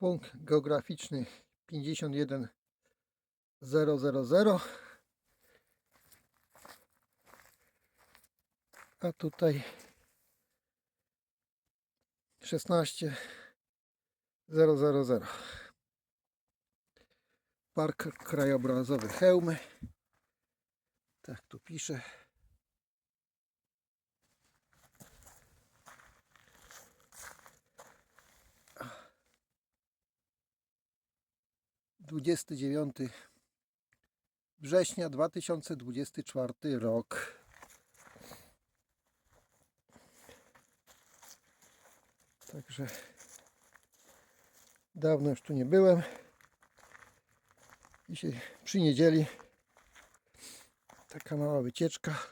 punkt geograficzny 51000 a tutaj 16000 Park Krajobrazowy Chełmy. Tak tu pisze Dwudziesty dziewiąty września 2024 rok. Także dawno już tu nie byłem. Dzisiaj przy niedzieli taka mała wycieczka.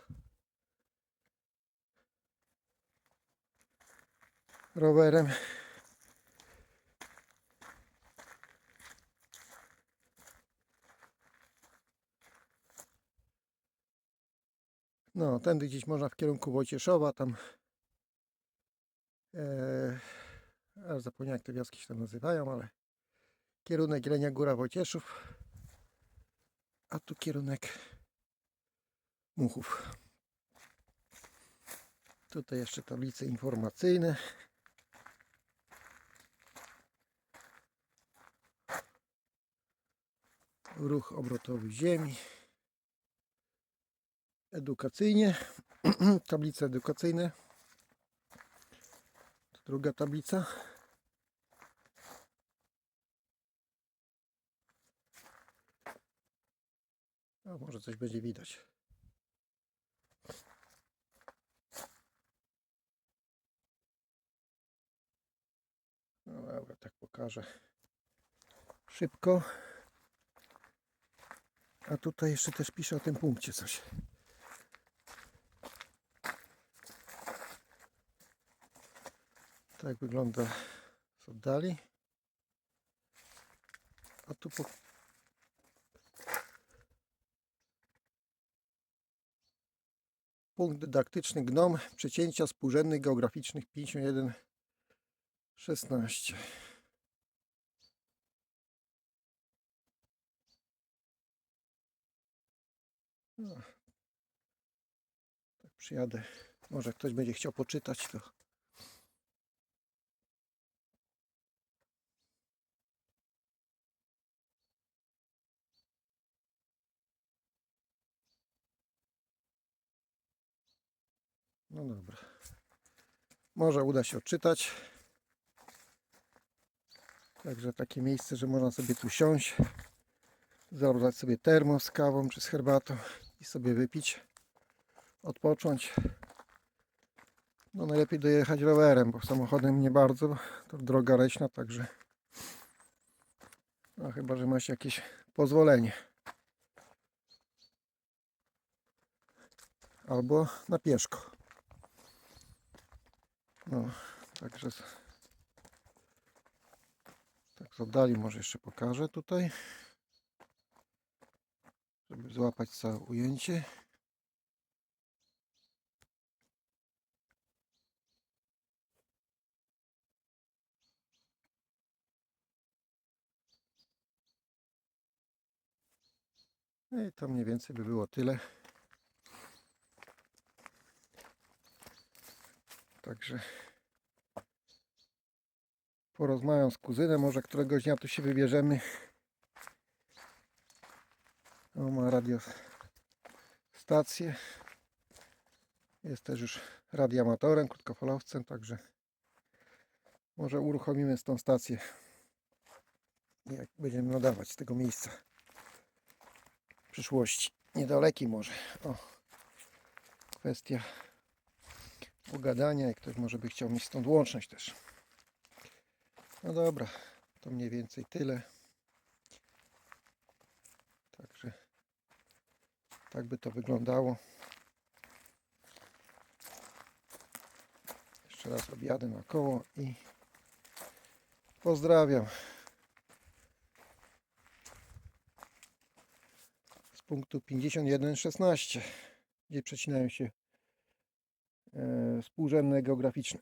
Rowerem. No, tędy gdzieś można w kierunku Wojcieszowa, tam e, aż zapomniałem jak te wioski się tam nazywają, ale kierunek Jelenia Góra Wojcieszów, a tu kierunek Muchów. Tutaj jeszcze tablice informacyjne. Ruch obrotowy ziemi. Edukacyjnie. Tablice edukacyjne. Druga tablica. O, może coś będzie widać. No dobra, tak pokażę szybko. A tutaj jeszcze też pisze o tym punkcie coś. Tak wygląda z oddali. A tu po... Punkt dydaktyczny GNOM przecięcia współrzędnych geograficznych 51 16. No. Tak przyjadę. Może ktoś będzie chciał poczytać to. No dobra. Może uda się odczytać. Także takie miejsce, że można sobie tu siąść, zabrać sobie termos z kawą czy z herbatą i sobie wypić, odpocząć. No najlepiej dojechać rowerem, bo samochodem nie bardzo, to droga leśna, także no chyba, że masz jakieś pozwolenie. Albo na pieszko. No, także z- tak z oddali może jeszcze pokażę tutaj, żeby złapać całe ujęcie. No i to mniej więcej by było tyle. Także porozmawiam z kuzynem, może któregoś dnia tu się wybierzemy. O, ma radio stację. Jest też już radioamatorem, krótkofalowcem, także może uruchomimy z tą stację. Jak będziemy nadawać z tego miejsca w przyszłości. Niedalekiej może. O, kwestia pogadania, jak ktoś może by chciał mieć stąd łączność też. No dobra, to mniej więcej tyle. Także tak by to wyglądało. Jeszcze raz objadę naokoło i pozdrawiam. Z punktu 5116, gdzie przecinają się współrzędne geograficzne.